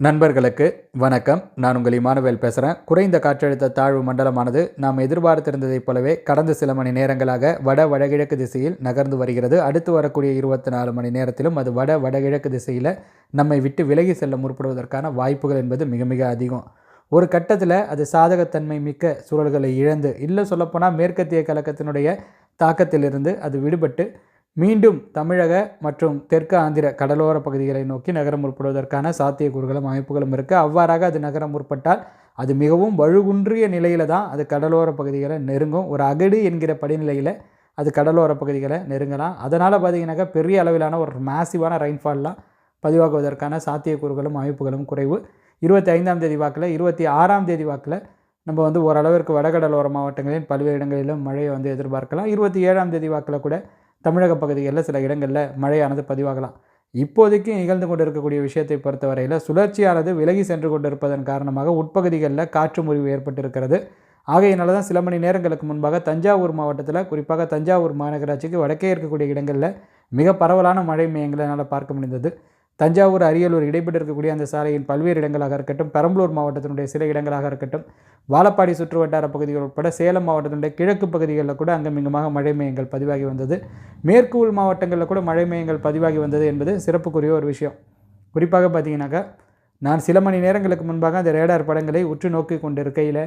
நண்பர்களுக்கு வணக்கம். நான் உங்கள் இமானுவேல் பேசுகிறேன் குறைந்த காற்றழுத்த தாழ்வு மண்டலமானது நாம் எதிர்பார்த்திருந்ததைப் போலவே கடந்த சில மணி நேரங்களாக வட வடகிழக்கு திசையில் நகர்ந்து வருகிறது. அடுத்து வரக்கூடிய இருபத்தி நாலு மணி நேரத்திலும் அது வட வடகிழக்கு திசையில் நம்மை விட்டு விலகி செல்ல முற்படுவதற்கான வாய்ப்புகள் என்பது மிக மிக அதிகம். ஒரு கட்டத்தில் அது சாதகத்தன்மை மிக்க சூழல்களை இழந்து இல்லை சொல்லப்போனால் மேற்கத்திய கழகத்தினுடைய தாக்கத்திலிருந்து அது விடுபட்டு மீண்டும் தமிழக மற்றும் தெற்கு ஆந்திர கடலோர பகுதிகளை நோக்கி நகரம் முற்படுவதற்கான சாத்தியக்கூறுகளும் அமைப்புகளும் இருக்குது அவ்வாறாக அது நகரம் முற்பட்டால் அது மிகவும் வலுகுன்றிய நிலையில் தான் அது கடலோர பகுதிகளை நெருங்கும். ஒரு அகடு என்கிற படிநிலையில் அது கடலோர பகுதிகளை நெருங்கலாம். அதனால் பார்த்திங்கனாக்கா பெரிய அளவிலான ஒரு மேசிவான ரெயின்ஃபால்லாம் பதிவாகுவதற்கான சாத்தியக்கூறுகளும் அமைப்புகளும் குறைவு. இருபத்தி ஐந்தாம் தேதி வாக்கில் இருபத்தி ஆறாம் தேதி வாக்கில் நம்ம வந்து ஓரளவிற்கு வடகடலோர மாவட்டங்களின் பல்வேறு இடங்களிலும் மழையை வந்து எதிர்பார்க்கலாம். இருபத்தி ஏழாம் தேதி வாக்கில் கூட தமிழக பகுதிகளில் சில இடங்களில் மழையானது பதிவாகலாம். இப்போதைக்கு நிகழ்ந்து கொண்டு இருக்கக்கூடிய விஷயத்தை பொறுத்தவரையில் சுழற்சியானது விலகி சென்று கொண்டிருப்பதன் காரணமாக உட்பகுதிகளில் காற்று முறிவு ஏற்பட்டிருக்கிறது. ஆகையினால தான் சில மணி நேரங்களுக்கு முன்பாக தஞ்சாவூர் மாவட்டத்தில் குறிப்பாக தஞ்சாவூர் மாநகராட்சிக்கு வடக்கே இருக்கக்கூடிய இடங்களில் மிக பரவலான மழை மையங்களை என்னால் பார்க்க முடிந்தது. தஞ்சாவூர் அரியலூர் இடைப்பட்டு இருக்கக்கூடிய அந்த சாலையின் பல்வேறு இடங்களாக இருக்கட்டும் பெரம்பலூர் மாவட்டத்தினுடைய சில இடங்களாக இருக்கட்டும் வாழப்பாடி சுற்று வட்டார பகுதிகள் உட்பட சேலம் மாவட்டத்தினுடைய கிழக்கு பகுதிகளில் கூட அங்கமிங்கமாக மழை மையங்கள் பதிவாகி வந்தது. மேற்கு உள் மாவட்டங்களில் கூட மழை மையங்கள் பதிவாகி வந்தது என்பது சிறப்புக்குரிய ஒரு விஷயம். குறிப்பாக பார்த்தீங்கன்னாக்கா நான் சில மணி நேரங்களுக்கு முன்பாக அந்த ரேடார் படங்களை உற்று நோக்கி கொண்டிருக்கையில்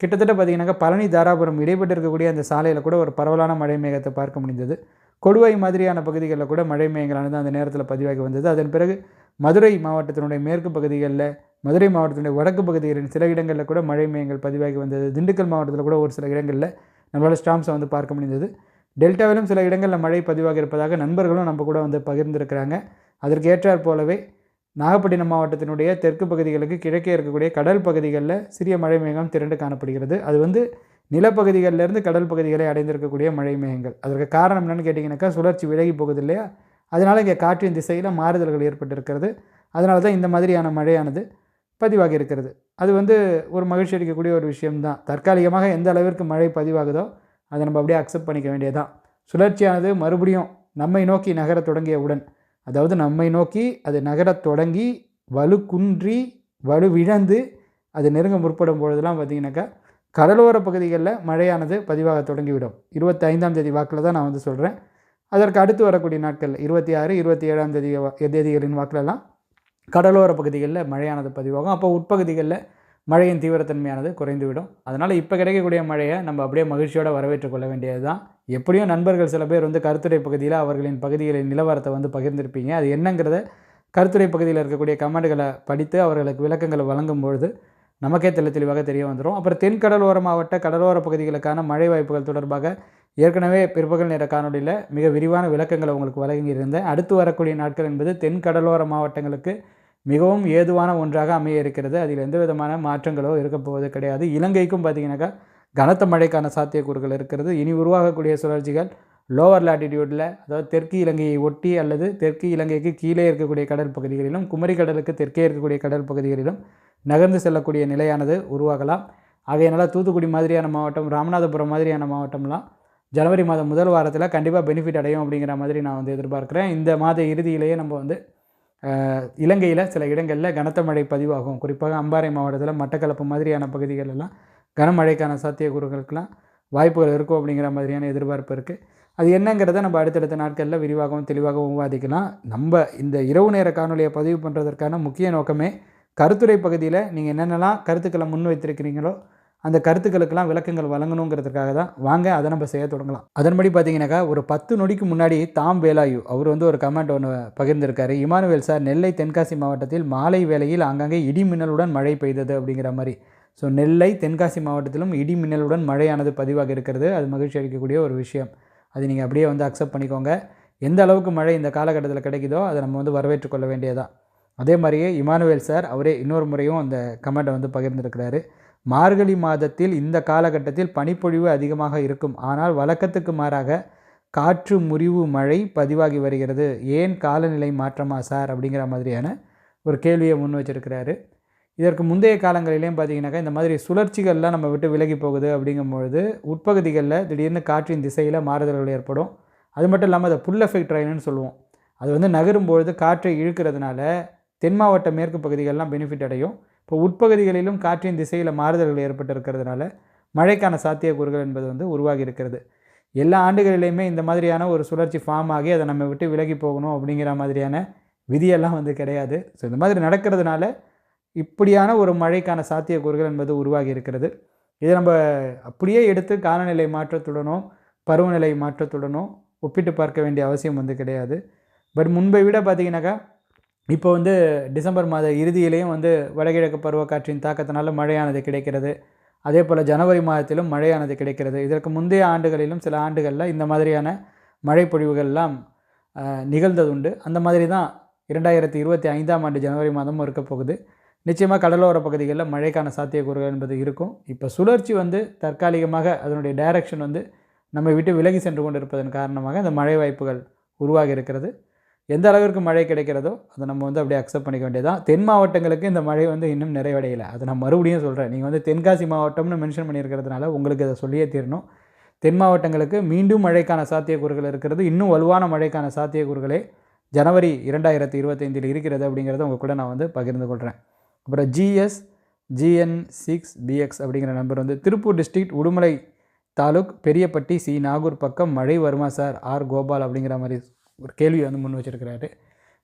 கிட்டத்தட்ட பார்த்தீங்கன்னாக்கா பழனி தாராபுரம் இடைப்பட்டு இருக்கக்கூடிய அந்த சாலையில் கூட ஒரு பரவலான மழை மேகத்தை பார்க்க முடிந்தது. கொடுவை மாதிரியான பகுதிகளில் கூட மழை மேகங்களானது அந்த நேரத்தில் பதிவாகி வந்தது. அதன் பிறகு மதுரை மாவட்டத்தினுடைய மேற்கு பகுதிகளில் மதுரை மாவட்டத்தினுடைய வடக்கு பகுதிகளின் சில இடங்களில் கூட மழை மேயங்கள் பதிவாகி வந்தது. திண்டுக்கல் மாவட்டத்தில் கூட ஒரு சில இடங்களில் நம்மளால் ஸ்டாம்ஸை வந்து பார்க்க முடிந்தது. டெல்டாவிலும் சில இடங்களில் மழை பதிவாக இருப்பதாக நண்பர்களும் நம்ம கூட வந்து பகிர்ந்திருக்கிறாங்க. அதற்கு ஏற்றாற் போலவே நாகப்பட்டினம் மாவட்டத்தினுடைய தெற்கு பகுதிகளுக்கு கிழக்கே இருக்கக்கூடிய கடல் பகுதிகளில் சிறிய மழை மேகம் திரண்டு காணப்படுகிறது. அது வந்து நிலப்பகுதிகளிலிருந்து கடல் பகுதிகளை அடைந்திருக்கக்கூடிய மழை மேகங்கள். அதற்கு காரணம் என்னென்னு கேட்டிங்கனாக்கா சுழற்சி விலகி போகுது இல்லையா? அதனால் இங்கே காற்றின் திசையில் மாறுதல்கள் ஏற்பட்டிருக்கிறது. அதனால தான் இந்த மாதிரியான மழையானது பதிவாகி இருக்கிறது. அது வந்து ஒரு மகிழ்ச்சி அளிக்கக்கூடிய ஒரு விஷயம்தான். தற்காலிகமாக எந்த அளவிற்கு மழை பதிவாகுதோ அதை நம்ம அப்படியே அக்செப்ட் பண்ணிக்க வேண்டியதுதான். சுழற்சியானது மறுபடியும் நம்மை நோக்கி நகரத் தொடங்கியவுடன் அதாவது நம்மை நோக்கி அது நகரத் தொடங்கி வலு குன்றி வலு விழந்து அது நெருங்க முற்படும் பொழுதெல்லாம் பார்த்திங்கனாக்கா கடலோர பகுதிகளில் மழையானது பதிவாக தொடங்கிவிடும். இருபத்தி ஐந்தாம் தேதி வாக்கில் தான் நான் வந்து சொல்கிறேன் அதற்கு அடுத்து வரக்கூடிய நாட்கள் இருபத்தி ஆறு இருபத்தி ஏழாம் தேதி வா- தேதிகளின் வாக்கிலெல்லாம் கடலோர பகுதிகளில் மழையானது பதிவாகும். அப்போ உட்பகுதிகளில் மழையின் தீவிரத்தன்மையானது குறைந்துவிடும். அதனால் இப்போ கிடைக்கக்கூடிய மழையை நம்ம அப்படியே மகிழ்ச்சியோடு வரவேற்றுக் கொள்ள வேண்டியது தான். எப்படியும் நண்பர்கள் சில பேர் வந்து கருத்துரை பகுதியில் அவர்களின் பகுதிகளின் நிலவரத்தை வந்து பகிர்ந்திருப்பீங்க. அது என்னங்கிறத கருத்துரை பகுதியில் இருக்கக்கூடிய கமெண்ட்களை படித்து அவர்களுக்கு விளக்கங்களை வழங்கும் பொழுது நமக்கே தெளி தெளிவாக தெரிய வந்துடும் அப்புறம் தென் கடலோர மாவட்ட கடலோர பகுதிகளுக்கான மழை வாய்ப்புகள் தொடர்பாக ஏற்கனவே பிற்பகல் நேர காணொலியில் மிக விரிவான விளக்கங்களை உங்களுக்கு வழங்கியிருந்தேன். அடுத்து வரக்கூடிய நாட்கள் என்பது தென் கடலோர மாவட்டங்களுக்கு மிகவும் ஏதுவான ஒன்றாக அமைய இருக்கிறது. அதில் எந்த விதமான மாற்றங்களோ இருக்கப்போவது கிடையாது. இலங்கைக்கும் பார்த்தீங்கன்னாக்கா கனத்த மழைக்கான சாத்தியக்கூறுகள் இருக்கிறது. இனி உருவாகக்கூடிய சுழற்சிகள் லோவர் லாட்டிடியூட்டில் அதாவது தெற்கு இலங்கையை ஒட்டி அல்லது தெற்கு இலங்கைக்கு கீழே இருக்கக்கூடிய கடல் பகுதிகளிலும் குமரி கடலுக்கு தெற்கே இருக்கக்கூடிய கடல் பகுதிகளிலும் நகர்ந்து செல்லக்கூடிய நிலையானது உருவாகலாம். ஆகையினால தூத்துக்குடி மாதிரியான மாவட்டம் ராமநாதபுரம் மாதிரியான மாவட்டம்லாம் ஜனவரி மாதம் முதல் வாரத்தில் கண்டிப்பாக பெனிஃபிட் அடையும் அப்படிங்கிற மாதிரி நான் வந்து எதிர்பார்க்குறேன். இந்த மாத இறுதியிலேயே நம்ம வந்து இலங்கையில் சில இடங்களில் கனத்த மழை பதிவாகும். குறிப்பாக அம்பாறை மாவட்டத்தில் மட்டக்களப்பு மாதிரியான பகுதிகளெல்லாம் கனமழைக்கான சாத்தியக்கூறுகளுக்கெல்லாம் வாய்ப்புகள் இருக்கும் அப்படிங்கிற மாதிரியான எதிர்பார்ப்பு இருக்குது அது என்னங்கிறத நம்ம அடுத்தடுத்த நாட்களில் விரிவாகவும் தெளிவாகவும் விவாதிக்கலாம். நம்ம இந்த இரவு நேர காணொலியை பதிவு பண்ணுறதற்கான முக்கிய நோக்கமே கருத்துரை பகுதியில் நீங்கள் என்னென்னலாம் கருத்துக்களை முன் வைத்திருக்கிறீங்களோ அந்த கருத்துக்களுக்கெல்லாம் விளக்கங்கள் வழங்கணுங்கிறதுக்காக தான் வாங்க அதை நம்ம செய்ய தொடங்கலாம். அதன்படி பார்த்தீங்கன்னாக்கா ஒரு பத்து நொடிக்கு முன்னாடி தாம் வேலாயு அவர் வந்து ஒரு கமெண்ட் ஒன்று பகிர்ந்திருக்காரு. இமானுவேல் சார் நெல்லை தென்காசி மாவட்டத்தில் மாலை வேளையில் ஆங்காங்கே இடி மின்னலுடன் மழை பெய்தது அப்படிங்கிற மாதிரி. ஸோ நெல்லை தென்காசி மாவட்டத்திலும் இடி மின்னலுடன் மழையானது பதிவாக இருக்கிறது. அது மகிழ்ச்சி அளிக்கக்கூடிய ஒரு விஷயம். அது நீங்கள் அப்படியே வந்து அக்செப்ட் பண்ணிக்கோங்க. எந்த அளவுக்கு மழை இந்த காலகட்டத்தில் கிடைக்குதோ அதை நம்ம வந்து வரவேற்றுக்கொள்ள வேண்டியதான் அதே மாதிரியே இமானுவேல் சார் அவரே இன்னொரு முறையும் அந்த கமெண்ட்டை வந்து பகிர்ந்திருக்கிறாரு. மார்கழி மாதத்தில் இந்த காலகட்டத்தில் பனிப்பொழிவு அதிகமாக இருக்கும். ஆனால் வழக்கத்துக்கு மாறாக காற்று முறிவு மழை பதிவாகி வருகிறது. ஏன் காலநிலை மாற்றமா சார்? அப்படிங்கிற மாதிரியான ஒரு கேள்வியை முன் வச்சிருக்கிறாரு. இதற்கு முந்தைய காலங்களிலேயும் பார்த்தீங்கன்னாக்கா இந்த மாதிரி சுழற்சிகள்லாம் நம்ம விட்டு விலகி போகுது அப்படிங்கும்பொழுது உட்பகுதிகளில் திடீர்னு காற்றின் திசையில் மாறுதல்கள் ஏற்படும். அது மட்டும் இல்லாமல் அதை புல் எஃபெக்ட் ட்ரெயின்னு சொல்லுவோம். அது வந்து நகரும்பொழுது காற்றை இழுக்கிறதுனால தென் மாவட்ட மேற்கு பகுதிகளெலாம் பெனிஃபிட் அடையும். இப்போ உட்பகுதிகளிலும் காற்றின் திசையில் மாறுதல்கள் ஏற்பட்டு இருக்கிறதுனால மழைக்கான சாத்தியக்கூறுகள் என்பது வந்து உருவாகி இருக்கிறது. எல்லா ஆண்டுகளிலையுமே இந்த மாதிரியான ஒரு சுழற்சி ஃபார்ம் ஆகி அதை நம்ம விட்டு விலகி போகணும் அப்படிங்கிற மாதிரியான விதியெல்லாம் வந்து கிடையாது. ஸோ இந்த மாதிரி நடக்கிறதுனால இப்படியான ஒரு மழைக்கான சாத்தியக்கூறுகள் என்பது உருவாகி இருக்கிறது. இதை நம்ம அப்படியே எடுத்து காலநிலை மாற்றத்துடனோ பருவநிலை மாற்றத்துடனோ ஒப்பிட்டு பார்க்க வேண்டிய அவசியம் வந்து கிடையாது. பட் முன்பை விட பார்த்திங்கனாக்கா இப்போ வந்து டிசம்பர் மாத இறுதியிலையும் வந்து வடகிழக்கு பருவக்காற்றின் தாக்கத்தினால மழையானது கிடைக்கிறது. அதே போல் ஜனவரி மாதத்திலும் மழையானது கிடைக்கிறது. இதற்கு முந்தைய ஆண்டுகளிலும் சில ஆண்டுகளில் இந்த மாதிரியான மழை பொழிவுகள்லாம் நிகழ்ந்தது உண்டு அந்த மாதிரி தான் இரண்டாயிரத்தி இருபத்தி ஐந்தாம் ஆண்டு ஜனவரி மாதமும் இருக்க போகுது. நிச்சயமாக கடலோர பகுதிகளில் மழைக்கான சாத்தியக்கூறுகள் என்பது இருக்கும். இப்போ சுழற்சி வந்து தற்காலிகமாக அதனுடைய டைரக்ஷன் வந்து நம்ம விட்டு விலகி சென்று கொண்டு இருப்பதன் காரணமாக இந்த மழை வாய்ப்புகள் உருவாகி இருக்கிறது. எந்த அளவிற்கு மழை கிடைக்கிறதோ அதை நம்ம வந்து அப்படியே அக்செப்ட் பண்ணிக்க வேண்டியதான் தென் மாவட்டங்களுக்கு இந்த மழை வந்து இன்னும் நிறைவடையலை. அதை நான் மறுபடியும் சொல்கிறேன் நீங்கள் வந்து தென்காசி மாவட்டம்னு மென்ஷன் பண்ணியிருக்கிறதுனால உங்களுக்கு அதை சொல்லியே தீரணும். தென் மாவட்டங்களுக்கு மீண்டும் மழைக்கான சாத்தியக்கூறுகள் இருக்கிறது. இன்னும் வலுவான மழைக்கான சாத்தியக்கூறுகளே ஜனவரி இரண்டாயிரத்தி இருபத்தைந்தில் இருக்கிறது அப்படிங்கிறத உங்கள் கூட நான் வந்து பகிர்ந்து கொள்கிறேன் அப்புறம் ஜிஎஸ் ஜிஎன் சிக்ஸ் பிஎக்ஸ் அப்படிங்கிற நம்பர் வந்து திருப்பூர் டிஸ்ட்ரிக்ட் உடுமலை தாலுக் பெரியப்பட்டி சி நாகூர் பக்கம் மழை வருமா சார் ஆர் கோபால் அப்படிங்கிற மாதிரி ஒரு கேள்வி வந்து முன் வச்சுருக்கிறாரு.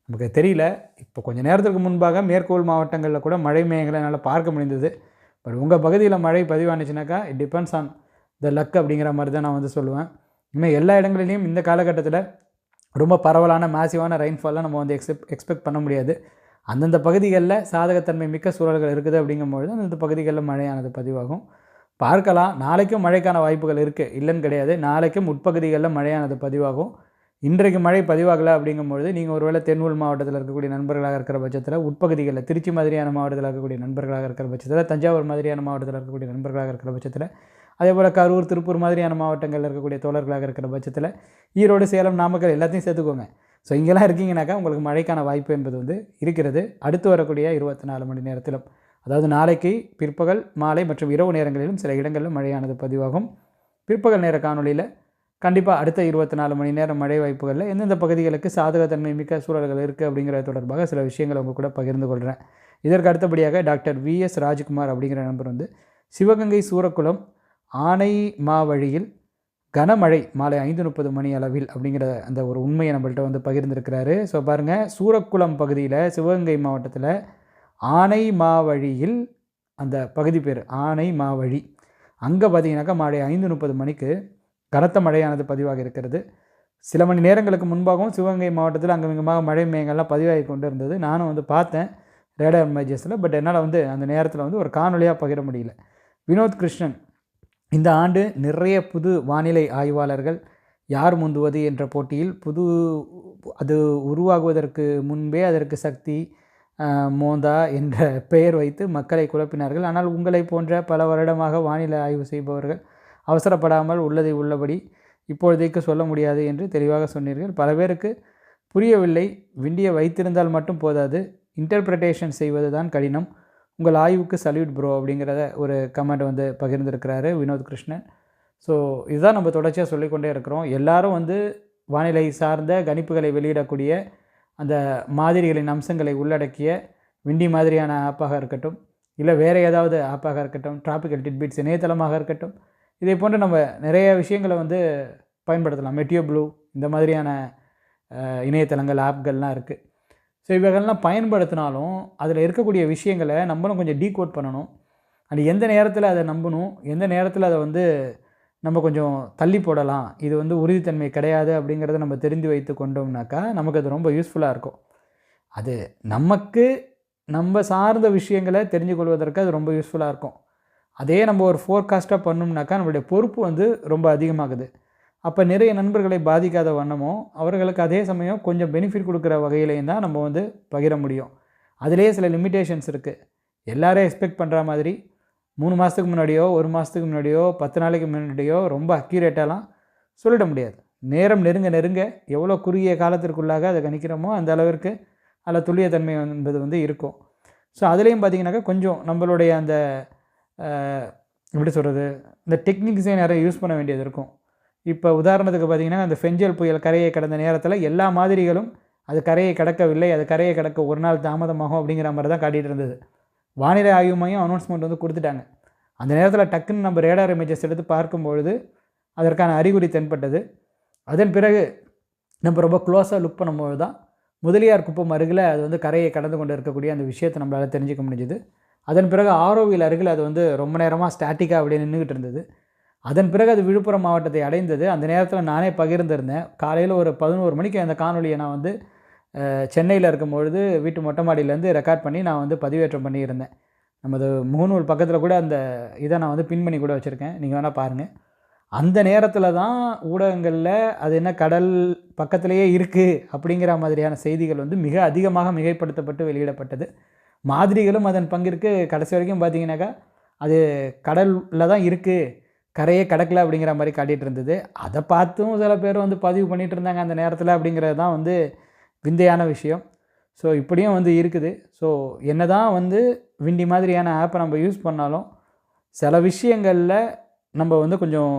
நமக்கு தெரியல. இப்போ கொஞ்சம் நேரத்துக்கு முன்பாக மேற்கோள் மாவட்டங்களில் கூட மழை மேகங்களை என்னால் பார்க்க முடிந்தது. பட் உங்கள் பகுதியில் மழை பதிவானுச்சுனாக்கா it depends on the luck அப்படிங்கிற மாதிரி தான் நான் வந்து சொல்லுவேன். இனிமேல் எல்லா இடங்களிலையும் இந்த காலகட்டத்தில் ரொம்ப பரவலான மேசிவான ரெயின்ஃபால்லாம் நம்ம வந்து எக்ஸ்பெக்ட் எக்ஸ்பெக்ட் பண்ண முடியாது. அந்தந்த பகுதிகளில் சாதகத்தன்மை மிக்க சூழல்கள் இருக்குது அப்படிங்கும்பொழுது அந்தந்த பகுதிகளில் மழையானது பதிவாகும். பார்க்கலாம். நாளைக்கும் மழைக்கான வாய்ப்புகள் இருக்குது இல்லைன்னு கிடையாது. நாளைக்கும் உட்பகுதிகளில் மழையானது பதிவாகும். இன்றைக்கு மழை பதிவாகலை அப்படிங்கும்பொழுது நீங்கள் ஒருவேளை தென்வூர் மாவட்டத்தில் இருக்கக்கூடிய நண்பர்களாக இருக்கிற பட்சத்தில் உட்பகுதிகளில் திருச்சி மாதிரியான மாவட்டத்தில் இருக்கக்கூடிய நண்பர்களாக இருக்கிற பட்சத்தில் தஞ்சாவூர் மாதிரியான மாவட்டத்தில் இருக்கக்கூடிய நண்பர்களாக இருக்கிற பட்சத்தில் அதே போல் கரூர் திருப்பூர் மாதிரியான மாவட்டங்களில் இருக்கக்கூடிய தோழர்களாக இருக்கிற பட்சத்தில் ஈரோடு சேலம் நாமக்கல் எல்லாத்தையும் சேர்த்துக்கோங்க. ஸோ இங்கெல்லாம் இருக்கீங்கனாக்கா உங்களுக்கு மழைக்கான வாய்ப்பு என்பது வந்து இருக்கிறது. அடுத்து வரக்கூடிய இருபத்தி நாலு மணி நேரத்திலும். அதாவது நாளைக்கு பிற்பகல் மாலை மற்றும் இரவு நேரங்களிலும் சில இடங்களிலும் மழையானது பதிவாகும். பிற்பகல் நேர காணொலியில் கண்டிப்பாக அடுத்த இருபத்தி நாலு மணி நேரம் மழை வாய்ப்புகளில் எந்தெந்த பகுதிகளுக்கு சாதகத்தன்மை மிக்க சூழல்கள் இருக்குது அப்படிங்கிறது தொடர்பாக சில விஷயங்களை உங்கள் கூட பகிர்ந்து கொள்கிறேன் இதற்கு அடுத்தபடியாக டாக்டர் வி எஸ் ராஜ்குமார் அப்படிங்கிற நண்பர் வந்து சிவகங்கை சூரக்குளம் ஆனை மாவழியில் கனமழை மாலை ஐந்து முப்பது மணி அளவில் அப்படிங்கிற அந்த ஒரு உண்மையை நம்மள்கிட்ட வந்து பகிர்ந்துருக்கிறாரு. ஸோ பாருங்கள் சூரக்குளம் பகுதியில் சிவகங்கை மாவட்டத்தில் ஆனை மாவழியில் அந்த பகுதி பேர் ஆனை மாவழி. அங்கே பார்த்தீங்கன்னாக்கா மாலை ஐந்து முப்பது மணிக்கு கனத்த மழையானது பதிவாக இருக்கிறது. சில மணி நேரங்களுக்கு முன்பாகவும் சிவகங்கை மாவட்டத்தில் அங்கமிங்கமாக மழை மேகங்கள்லாம் பதிவாகி கொண்டு இருந்தது. நானும் வந்து பார்த்தேன் ரேடார் இமேஜஸில் பட் என்னால் வந்து அந்த நேரத்தில் வந்து ஒரு காணொலியாக பகிர முடியல. வினோத் கிருஷ்ணன் இந்த ஆண்டு நிறைய புது வானிலை ஆய்வாளர்கள் யார் முந்துவது என்ற போட்டியில் புது அது உருவாகுவதற்கு முன்பே அதற்கு சக்தி மோந்தா என்ற பெயர் வைத்து மக்களை குழப்பினார்கள். ஆனால் உங்களை போன்ற பல வருடமாக வானிலை ஆய்வு செய்பவர்கள் அவசரப்படாமல் உள்ளதை உள்ளபடி இப்பொழுதைக்கு சொல்ல முடியாது என்று தெளிவாக சொன்னீர்கள். பல பேருக்கு புரியவில்லை. விண்டியை வைத்திருந்தால் மட்டும் போதாது. இன்டர்பிரட்டேஷன் செய்வது தான் கடினம். உங்கள் ஆய்வுக்கு சல்யூட் ப்ரோ அப்படிங்கிறத ஒரு கமெண்ட் வந்து பகிர்ந்துருக்கிறாரு வினோத் கிருஷ்ணன். ஸோ இதுதான் நம்ம தொடர்ச்சியாக சொல்லிக்கொண்டே இருக்கிறோம். எல்லாரும் வந்து வானிலை சார்ந்த கணிப்புகளை வெளியிடக்கூடிய அந்த மாதிரிகளின் அம்சங்களை உள்ளடக்கிய விண்டி மாதிரியான ஆப்பாக இருக்கட்டும் இல்லை வேறு ஏதாவது ஆப்பாக இருக்கட்டும் டிராபிக்கல் டிட்பிட்ஸ் இணையதளமாக இருக்கட்டும் இதே போன்று நம்ம நிறைய விஷயங்களை வந்து பயன்படுத்தலாம். மெட்டியோ ப்ளூ இந்த மாதிரியான இணையதளங்கள் ஆப்கள்லாம் இருக்குது ஸோ இவைகள்லாம் பயன்படுத்தினாலும் அதில் இருக்கக்கூடிய விஷயங்களை நம்மளும் கொஞ்சம் டீகோட் பண்ணணும். அது எந்த நேரத்தில் அதை நம்பணும் எந்த நேரத்தில் அதை வந்து நம்ம கொஞ்சம் தள்ளி போடலாம் இது வந்து உறுதித்தன்மை கிடையாது அப்படிங்கிறத நம்ம தெரிந்து வைத்து கொண்டோம்னாக்கா நமக்கு அது ரொம்ப யூஸ்ஃபுல்லாக இருக்கும். அது நமக்கு நம்ம சார்ந்த விஷயங்களை தெரிஞ்சு கொள்வதற்கு அது ரொம்ப யூஸ்ஃபுல்லாக இருக்கும். அதே நம்ம ஒரு ஃபோர்காஸ்ட்டாக பண்ணோம்னாக்கா நம்மளுடைய பொறுப்பு வந்து ரொம்ப அதிகமாகுது. அப்போ நிறைய நண்பர்களை பாதிக்காத வண்ணமோ அவர்களுக்கு அதே சமயம் கொஞ்சம் பெனிஃபிட் கொடுக்குற வகையிலையும் தான் நம்ம வந்து பகிர முடியும். அதிலே சில லிமிட்டேஷன்ஸ் இருக்குது எல்லோரும் எக்ஸ்பெக்ட் பண்ணுற மாதிரி மூணு மாதத்துக்கு முன்னாடியோ ஒரு மாதத்துக்கு முன்னாடியோ பத்து நாளைக்கு முன்னாடியோ ரொம்ப அக்யூரேட்டாலாம் சொல்லிட முடியாது. நேரம் நெருங்க நெருங்க எவ்வளோ குறுகிய காலத்திற்குள்ளாக அதை கணிக்கிறோமோ அந்த அளவிற்கு அதில் துல்லியத்தன்மை என்பது வந்து இருக்கும். ஸோ அதுலேயும் பார்த்திங்கனாக்கா கொஞ்சம் நம்மளுடைய அந்த எப்படி சொல்கிறது இந்த டெக்னிக்ஸே நிறைய யூஸ் பண்ண வேண்டியது இருக்கும். இப்போ உதாரணத்துக்கு பார்த்திங்கன்னா அந்த ஃபெஞ்சல் புயல் கரையை கடந்த நேரத்தில் எல்லா மாதிரிகளும் அது கரையை கடக்கவில்லை அது கரையை கடக்க ஒரு நாள் தாமதமாகும் அப்படிங்கிற மாதிரி தான் காட்டிகிட்டு இருந்தது. வானிலை ஆய்வு மையம் அனௌன்ஸ்மெண்ட் வந்து கொடுத்துட்டாங்க. அந்த நேரத்தில் டக்குன்னு நம்ம ரேடார் இமேஜஸ் எடுத்து பார்க்கும்பொழுது அதற்கான அறிகுறி தென்பட்டது. அதன் பிறகு நம்ம ரொம்ப க்ளோஸாக லுக் பண்ணும்போது தான் முதலியார் குப்பம் அருகில் அது வந்து கரையை கடந்து கொண்டு இருக்கக்கூடிய அந்த விஷயத்தை நம்மளால் தெரிஞ்சுக்க முடிஞ்சுது. அதன் பிறகு ஆரோவில் அருகில் அது வந்து ரொம்ப நேரமாக ஸ்டாட்டிக்காக அப்படியே நின்றுக்கிட்டு இருந்தது. அதன் பிறகு அது விழுப்புரம் மாவட்டத்தை அடைந்தது. அந்த நேரத்தில் நானே பகிர்ந்திருந்தேன். காலையில் ஒரு பதினோரு மணிக்கு அந்த காணொலியை நான் வந்து சென்னையில் இருக்கும்பொழுது வீட்டு மொட்டை மாடியிலேருந்து ரெக்கார்ட் பண்ணி நான் வந்து பதிவேற்றம் பண்ணியிருந்தேன். நமது முகநூல் பக்கத்தில் கூட அந்த இதை நான் வந்து பின் பண்ணி கூட வச்சுருக்கேன். நீங்கள் வேணால் பாருங்கள் அந்த நேரத்தில் தான் ஊடகங்களில் அது என்ன கடல் பக்கத்திலேயே இருக்குது அப்படிங்கிற மாதிரியான செய்திகள் வந்து மிக அதிகமாக மிகைப்படுத்தப்பட்டு வெளியிடப்பட்டது. மாதிரிகளும் அதன் பங்கிற்கு கடைசி வரைக்கும் பார்த்தீங்கன்னாக்கா அது கடலில் தான் இருக்குது கரையே கடக்கலை அப்படிங்கிற மாதிரி காட்டிகிட்டு இருந்தது. அதை பார்த்தும் சில பேர் வந்து பதிவு பண்ணிகிட்டு இருந்தாங்க அந்த நேரத்தில் அப்படிங்கிறது தான் வந்து விந்தையான விஷயம். ஸோ இப்படியும் வந்து இருக்குது. ஸோ என்ன தான் வந்து விண்டி மாதிரியான ஆப்பை நம்ம யூஸ் பண்ணாலும் சில விஷயங்களில் நம்ம வந்து கொஞ்சம்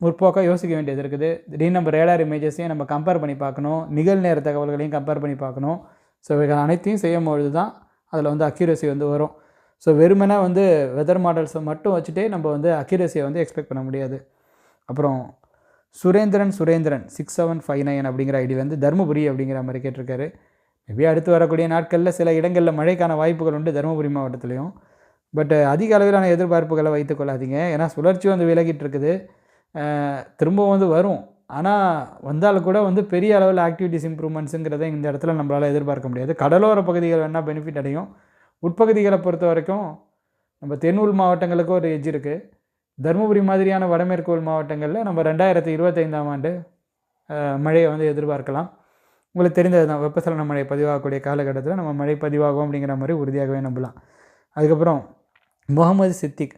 முற்போக்காக யோசிக்க வேண்டியது இருக்குது. திடீர்னு நம்ம ரேடார் இமேஜஸையும் நம்ம கம்பேர் பண்ணி பார்க்கணும். நிகழ்நேர தகவல்களையும் கம்பேர் பண்ணி பார்க்கணும். ஸோ இவைகள் அனைத்தையும் செய்யும் பொழுது தான் அதில் வந்து அக்யூரசி வந்து வரும். ஸோ வெறுமனா வந்து வெதர் மாடல்ஸை மட்டும் வச்சுட்டே நம்ம வந்து அக்யூரஸியை வந்து எக்ஸ்பெக்ட் பண்ண முடியாது. அப்புறம் Surendran Surendran six seven five nine அப்படிங்கிற ஐடியிலேருந்து தருமபுரி அப்படிங்கிற மாதிரி கேட்டிருக்காரு. மேபி அடுத்து வரக்கூடிய நாட்களில் சில இடங்களில் மழைக்கான வாய்ப்புகள் உண்டு தருமபுரி மாவட்டத்துலேயும். பட் அதிக அளவிலான எதிர்பார்ப்புகளை வைத்துக்கொள்ளாதீங்க ஏன்னா சுழற்சி வந்து விலகிட்டு இருக்குது. திரும்பவும் வந்து வரும். ஆனால் வந்தாலும் கூட வந்து பெரிய அளவில் ஆக்டிவிட்டிஸ் இம்ப்ரூவ்மெண்ட்ஸுங்கிறத இந்த இடத்துல நம்மளால் எதிர்பார்க்க முடியாது. கடலோர பகுதிகள் வேணால் பெனிஃபிட் அடையும். உட்பகுதிகளை பொறுத்த வரைக்கும் நம்ம தென்னூல் மாவட்டங்களுக்கு ஒரு எஜ் இருக்குது தருமபுரி மாதிரியான வடமேற்கு உள் மாவட்டங்களில் நம்ம ரெண்டாயிரத்தி இருபத்தைந்தாம் ஆண்டு மழையை வந்து எதிர்பார்க்கலாம். உங்களுக்கு தெரிந்தது தான் வெப்பசலன மழை பதிவாகக்கூடிய காலகட்டத்தில் நம்ம மழை பதிவாகும் அப்படிங்கிற மாதிரி உறுதியாகவே நம்பலாம். அதுக்கப்புறம் முகமது சித்திக்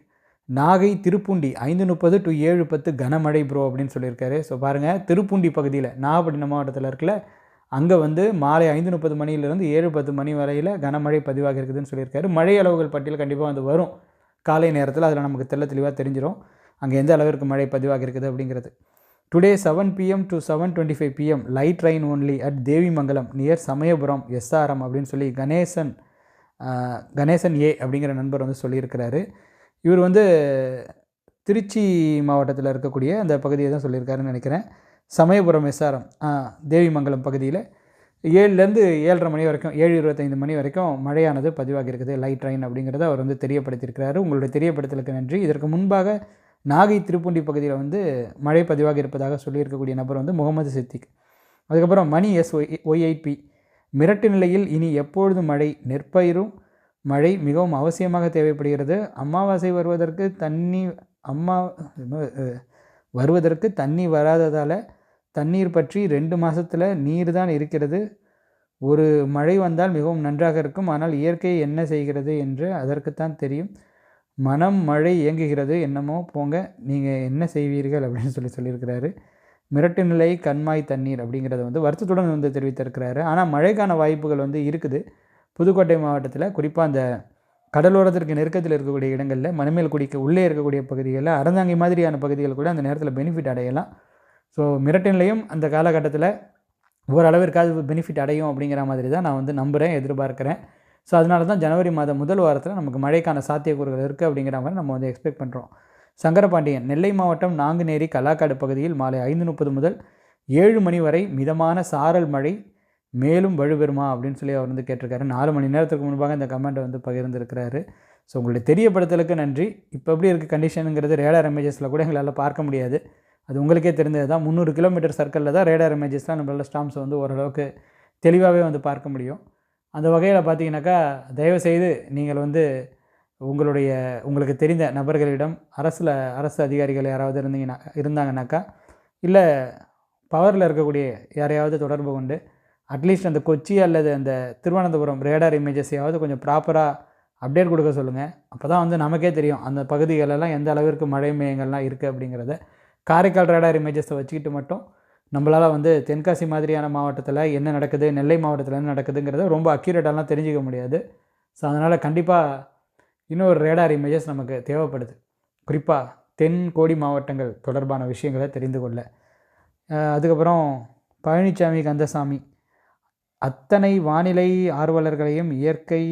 நாகை திருப்பூண்டி ஐந்து முப்பது டு ஏழு பத்து கனமழை ப்ரோ அப்படின்னு சொல்லியிருக்காரு. ஸோ பாருங்கள் திருப்பூண்டி பகுதியில் நாகப்பட்டினம் மாவட்டத்தில் இருக்கல அங்கே வந்து மாலை ஐந்து முப்பது மணியிலிருந்து ஏழு பத்து மணி வரையில் கனமழை பதிவாக இருக்குதுன்னு சொல்லியிருக்காரு. மழை அளவுகள் பட்டியல் கண்டிப்பாக வந்து வரும். காலை நேரத்தில் அதில் நமக்கு தெல்ல தெளிவாக தெரிஞ்சிடும் அங்கே எந்த அளவிற்கு மழை பதிவாக இருக்குது அப்படிங்கிறது. Today seven PM to seven twenty five PM light rain only at Devimangalam near Samayapuram SRM அப்படின்னு சொல்லி கணேசன் கணேசன் ஏ அப்படிங்கிற நண்பர் வந்து சொல்லியிருக்கிறாரு. இவர் வந்து திருச்சி மாவட்டத்தில் இருக்கக்கூடிய அந்த பகுதியை தான் சொல்லியிருக்காருன்னு நினைக்கிறேன். சமயபுரம் எஸ்ஆர்எம் தேவிமங்கலம் பகுதியில் ஏழுலேருந்து ஏழரை மணி வரைக்கும் ஏழு இருபத்தைந்து மணி வரைக்கும் மழையானது பதிவாகி இருக்குது. லைட் ட்ரெயின் அப்படிங்கிறத அவர் வந்து தெரியப்படுத்தியிருக்கிறாரு. உங்களுடைய தெரியப்படுத்தலுக்கு நன்றி. இதற்கு முன்பாக நாகை திருப்பூண்டி பகுதியில் வந்து மழை பதிவாக இருப்பதாக சொல்லியிருக்கக்கூடிய நபர் வந்து முகமது சித்திக். அதுக்கப்புறம் மணி எஸ் ஒய் ஒய்ஐபி மிரட்டு நிலையில் இனி எப்பொழுது மழை நெற்பயிரும் மழை மிகவும் அவசியமாக தேவைப்படுகிறது. அமாவாசை வருவதற்கு தண்ணி அம்மா வருவதற்கு தண்ணி வராததால் தண்ணீர் பற்றி ரெண்டு மாதத்தில் நீர் தான் இருக்கிறது. ஒரு மழை வந்தால் மிகவும் நன்றாக இருக்கும். ஆனால் இயற்கை என்ன செய்கிறது என்று அதற்குத்தான் தெரியும். மனம் மழை இயங்குகிறது என்னமோ போங்க நீங்கள் என்ன செய்வீர்கள் அப்படின்னு சொல்லி சொல்லியிருக்கிறாரு. மிரட்டு நிலை கண்மாய் தண்ணீர் அப்படிங்கிறத வந்து வருத்தத்துடன் வந்து தெரிவித்திருக்கிறாரு. ஆனால் மழைக்கான வாய்ப்புகள் வந்து இருக்குது. புதுக்கோட்டை மாவட்டத்தில் குறிப்பாக அந்த கடலோரத்திற்கு நெருக்கத்தில் இருக்கக்கூடிய இடங்களில் மணமேல்குடிக்கு உள்ளே இருக்கக்கூடிய பகுதிகளில் அறந்தாங்கி மாதிரியான பகுதிகள் கூட அந்த நேரத்தில் பெனிஃபிட் அடையலாம். ஸோ மிரட்டின்லையும் அந்த காலகட்டத்தில் ஓரளவிற்காவது பெனிஃபிட் அடையும் அப்படிங்கிற மாதிரி தான் நான் வந்து நம்புகிறேன் எதிர்பார்க்குறேன். ஸோ அதனால தான் ஜனவரி மாதம் முதல் வாரத்தில் நமக்கு மழைக்கான சாத்தியக்கூறுகள் இருக்குது அப்படிங்கிற மாதிரி நம்ம வந்து எக்ஸ்பெக்ட் பண்ணுறோம் சங்கரபாண்டியன் நெல்லை மாவட்டம் நாங்குநேரி கலாக்காடு பகுதியில் மாலை ஐந்து முப்பது முதல் ஏழு மணி வரை மிதமான சாரல் மழை மேலும் வலுப்பெறுமா அப்படின்னு சொல்லி அவர் வந்து கேட்டிருக்காரு. நாலு மணி நேரத்துக்கு முன்பாக இந்த கமெண்ட்டை வந்து பகிர்ந்துருக்கிறாரு. ஸோ உங்களுடைய தெரியப்படுத்தலுக்கு நன்றி. இப்போ எப்படி இருக்குது கண்டிஷனுங்கிறது ரேடார் இமேஜஸில் கூட எங்களால் பார்க்க முடியாது. அது உங்களுக்கே தெரிஞ்சது தான். முந்நூறு கிலோமீட்டர் சர்க்கிளில் தான் ரேடார் இமேஜஸ்லாம் நம்மளால் ஸ்டாம்ப்ஸ் வந்து ஓரளவுக்கு தெளிவாகவே வந்து பார்க்க முடியும். அந்த வகையில் பார்த்தீங்கன்னாக்கா தயவுசெய்து நீங்கள் வந்து உங்களுடைய உங்களுக்கு தெரிந்த நபர்களிடம் அரசில் அரசு அதிகாரிகள் யாராவது இருந்தீங்கன்னா இருந்தாங்கனாக்கா இல்லை பவரில் இருக்கக்கூடிய யாரையாவது தொடர்பு கொண்டு அட்லீஸ்ட் அந்த கொச்சி அல்லது அந்த திருவனந்தபுரம் ரேடார் இமேஜஸையாவது கொஞ்சம் ப்ராப்பராக அப்டேட் கொடுக்க சொல்லுங்கள் அப்போ தான் வந்து நமக்கே தெரியும் அந்த பகுதிகளெல்லாம் எந்த அளவிற்கு மழை மேயங்கள்லாம் இருக்குது அப்படிங்கிறத. காரைக்கால் ரேடார் இமேஜஸை வச்சுக்கிட்டு மட்டும் நம்மளால் வந்து தென்காசி மாதிரியான மாவட்டத்தில் என்ன நடக்குது நெல்லை மாவட்டத்தில் என்ன நடக்குதுங்கிறத ரொம்ப அக்யூரேட்டாலாம் தெரிஞ்சிக்க முடியாது. ஸோ அதனால் கண்டிப்பாக இன்னொரு ரேடார் இமேஜஸ் நமக்கு தேவைப்படுது. குறிப்பாக தென் கோடி மாவட்டங்கள் தொடர்பான விஷயங்களை தெரிந்து கொள்ள. அதுக்கப்புறம் பழனிசாமி கந்தசாமி. அத்தனை வானிலை ஆர்வலர்களையும் இயற்கை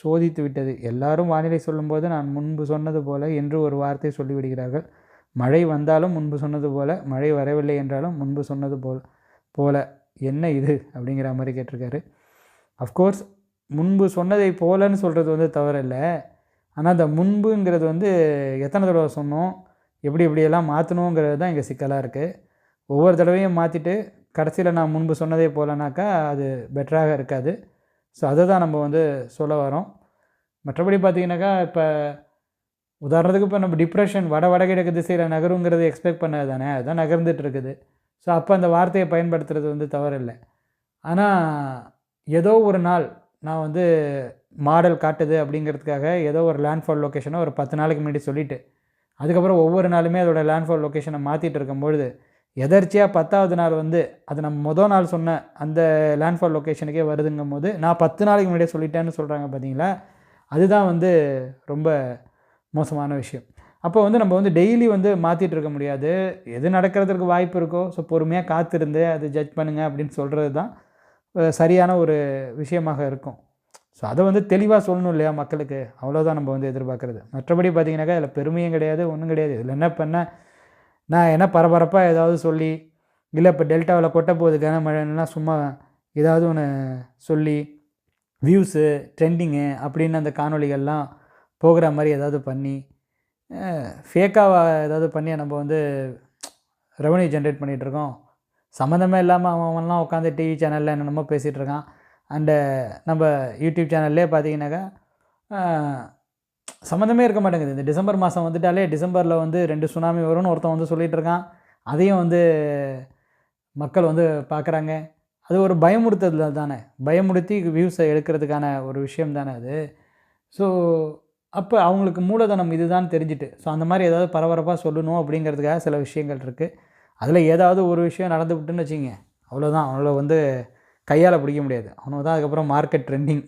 சோதித்து விட்டது. எல்லாரும் வானிலை சொல்லும்போது நான் முன்பு சொன்னது போல என்று ஒரு வார்த்தை சொல்லிவிடுகிறார்கள். மழை வந்தாலும் முன்பு சொன்னது போல் மழை வரவில்லை என்றாலும் முன்பு சொன்னது போல் போல. என்ன இது? அப்படிங்கிற மாதிரி கேட்டிருக்காரு. அஃப்கோர்ஸ் முன்பு சொன்னதை போலன்னு சொல்கிறது வந்து தவறில்லை. ஆனால் அந்த முன்புங்கிறது வந்து எத்தனை தடவை சொன்னோம் எப்படி எப்படியெல்லாம் மாற்றணுங்கிறது தான் இங்கே சிக்கலாக இருக்குது ஒவ்வொரு தடவையும் மாற்றிட்டு கடைசியில் நான் முன்பு சொன்னதே போலனாக்கா அது பெட்டராக இருக்காது. ஸோ அதை தான் நம்ம வந்து சொல்ல வரோம். மற்றபடி பார்த்தீங்கன்னாக்கா இப்போ உதாரணத்துக்கு இப்போ நம்ம டிப்ரெஷன் வட வடகிழக்கு திசையில் நகருங்கிறது எக்ஸ்பெக்ட் பண்ணது தானே? அதுதான் நகர்ந்துட்டு இருக்குது ஸோ அப்போ அந்த வார்த்தையை பயன்படுத்துறது வந்து தவறில்லை. ஆனால் ஏதோ ஒரு நாள் நான் வந்து மாடல் காட்டுது அப்படிங்கிறதுக்காக ஏதோ ஒரு லேண்ட்ஃபால் லொக்கேஷனை ஒரு பத்து நாளைக்கு முன்னாடி சொல்லிவிட்டு அதுக்கப்புறம் ஒவ்வொரு நாளுமே அதோட லேண்ட்ஃபால் லொக்கேஷனை மாற்றிட்டு இருக்கும்பொழுது எதர்ச்சியாக பத்தாவது நாள் வந்து அது நம்ம மொதல் நாள் சொன்ன அந்த லேண்ட்ஃபால் லொக்கேஷனுக்கே வருதுங்கும் போது நான் பத்து நாளைக்கு முன்னாடியே சொல்லிட்டேன்னு சொல்கிறாங்க பார்த்தீங்களா அதுதான் வந்து ரொம்ப மோசமான விஷயம். அப்போ வந்து நம்ம வந்து டெய்லி வந்து மாற்றிட்டு இருக்க முடியாது. எது நடக்கிறதுக்கு வாய்ப்பு இருக்கோ ஸோ பொறுமையாக காத்திருந்து அது ஜட்ஜ் பண்ணுங்கள் அப்படின்னு சொல்கிறது தான் சரியான ஒரு விஷயமாக இருக்கும். ஸோ அதை வந்து தெளிவாக சொல்லணும் இல்லையா மக்களுக்கு? அவ்வளோதான் நம்ம வந்து எதிர்பார்க்குறது. மற்றபடி பார்த்திங்கனாக்கா இதில் பெருமையும் கிடையாது ஒன்றும் கிடையாது. இதில் என்ன பண்ண நான் என்ன பரபரப்பாக ஏதாவது சொல்லி இல்லை இப்போ டெல்டாவில் கொட்ட போகுது கனமழைன்னா சும்மா ஏதாவது ஒன்று சொல்லி வியூஸு ட்ரெண்டிங்கு அப்படின்னு அந்த காணொளிகள்லாம் போகிற மாதிரி ஏதாவது பண்ணி ஃபேக்காக ஏதாவது பண்ணி நம்ம வந்து ரெவன்யூ ஜென்ரேட் பண்ணிகிட்ருக்கோம் சம்மந்தமே இல்லாமல் அவன்லாம் உட்காந்து டிவி சேனலில் என்னென்னமோ பேசிகிட்டு இருக்கான். அண்டு நம்ம யூடியூப் சேனல்லே பார்த்தீங்கன்னாக்கா சம்மந்தமே இருக்க மாட்டேங்குது. இந்த டிசம்பர் மாதம் வந்துட்டாலே டிசம்பரில் வந்து ரெண்டு சுனாமி வரும்னு ஒருத்தன் வந்து சொல்லிகிட்டு இருக்கான். அதையும் வந்து மக்கள் வந்து பார்க்குறாங்க அது ஒரு பயமுறுத்தல் தானே. பயமுறுத்தி வியூஸை எடுக்கிறதுக்கான ஒரு விஷயம் தானே அது. ஸோ அப்போ அவங்களுக்கு மூலதனம் இதுதான் தெரிஞ்சுட்டு. ஸோ அந்த மாதிரி ஏதாவது பரபரப்பாக சொல்லணும் அப்படிங்கிறதுக்காக சில விஷயங்கள் இருக்குது அதில் ஏதாவது ஒரு விஷயம் நடந்து விட்டுன்னு வச்சுங்க அவ்வளோதான் அவங்கள வந்து கையால் பிடிக்க முடியாது. அவனுக்கு தான் அதுக்கப்புறம் மார்க்கெட் ட்ரெண்டிங்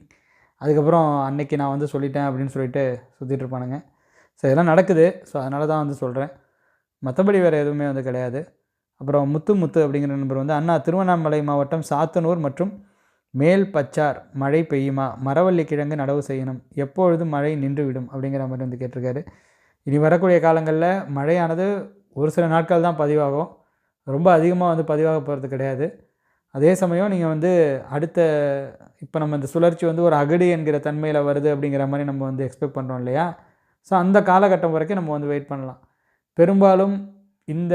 அதுக்கப்புறம் அன்னைக்கு நான் வந்து சொல்லிட்டேன் அப்படின்னு சொல்லிட்டு சுற்றிட்டு இருப்பானுங்க. ஸோ இதெல்லாம் நடக்குது. ஸோ அதனால தான் வந்து சொல்கிறேன் மற்றபடி வேறு எதுவுமே வந்து கிடையாது. அப்புறம் முத்து முத்து அப்படிங்கிற நண்பர் வந்து அண்ணா திருவண்ணாமலை மாவட்டம் சாத்தனூர் மற்றும் மேல் பச்சார் மழை பெய்யுமா? மரவள்ளி கிழங்கு நடவு செய்யணும். எப்பொழுது மழை நின்றுவிடும்? அப்படிங்கிற மாதிரி வந்து கேட்டிருக்காரு. இனி வரக்கூடிய காலங்களில் மழையானது ஒரு சில நாட்கள் தான் பதிவாகும். ரொம்ப அதிகமாக வந்து பதிவாக போகிறது கிடையாது. அதே சமயம் நீங்கள் வந்து அடுத்த இப்போ நம்ம இந்த சுழற்சி வந்து ஒரு அகடு என்கிற தன்மையில் வருது அப்படிங்கிற மாதிரி நம்ம வந்து எக்ஸ்பெக்ட் பண்ணுறோம் இல்லையா? ஸோ அந்த காலகட்டம் வரைக்கும் நம்ம வந்து வெயிட் பண்ணலாம். பெரும்பாலும் இந்த